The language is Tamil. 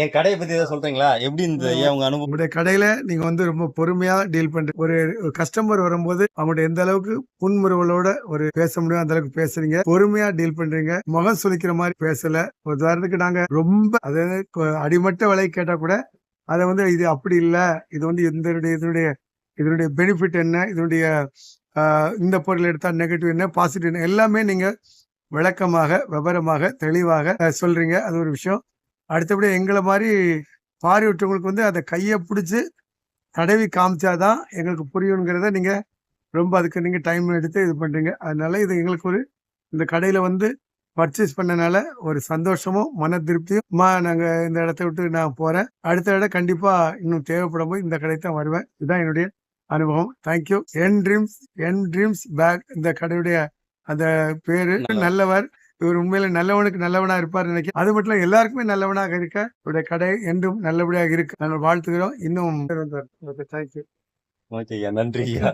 என் கடையை பத்தி ஏதாவது சொல்றீங்களா? எப்படி இந்த உங்க அனுபவம்? உங்களுடைய கடையில நீங்க வந்து ரொம்ப பொறுமையா டீல் பண்றீங்க ஒரு கஸ்டமர் வரும்போது அவங்கள்ட்ட எந்த அளவுக்கு புன்முறுவலோட ஒரு பேச முடியும் அந்த அளவுக்கு பேசுறீங்க. பொறுமையா டீல் பண்றீங்க. முகம் சுளிக்கிற மாதிரி பேசல. ஒரு உதாரணத்துக்கு நாங்க ரொம்ப அதாவது அடிமட்ட விலை கேட்டா கூட அதை வந்து இது அப்படி இல்ல. இது வந்து இதனுடைய இதனுடைய இதனுடைய பெனிஃபிட் என்ன? இதனுடைய இந்த பொருள் எடுத்தா நெகட்டிவ் என்ன? பாசிட்டிவ் என்ன? எல்லாமே நீங்க விளக்கமாக விவரமாக தெளிவாக சொல்றீங்க. அது ஒரு விஷயம். அடுத்தபடி எங்களை மாதிரி பார்வையற்றவங்களுக்கு வந்து அதை கையை பிடிச்சி தடவி காமிச்சாதான் எங்களுக்கு புரியுங்கிறத நீங்க ரொம்ப அதுக்கு நீங்க டைம் எடுத்து இது பண்றீங்க. அதனால இது எங்களுக்கு ஒரு இந்த கடையில வந்து பர்ச்சேஸ் பண்ணனால ஒரு சந்தோஷமும் மன திருப்தியும். அம்மா நாங்க இந்த இடத்த விட்டு நான் போறேன். அடுத்த இடம் கண்டிப்பா இன்னும் தேவைப்படும் போது இந்த கடை தான் வருவேன். இதுதான் என்னுடைய அனுபவம். தேங்க்யூ என் ட்ரீம்ஸ் என் ட்ரீம்ஸ் பேக் இந்த கடையுடைய அந்த பேரு. நல்லவர். இவர் உண்மையில நல்லவனுக்கு நல்லவனா இருப்பார் நினைக்கிறேன். அது மட்டும் இல்ல எல்லாருக்குமே நல்லவனாக இருக்க இவருடைய கடை என்றும் நல்லபடியாக இருக்கு. நாங்கள் வாழ்த்துகிறோம். இன்னும் தேங்க்யூ ஓகே ஐயா நன்றி ஐயா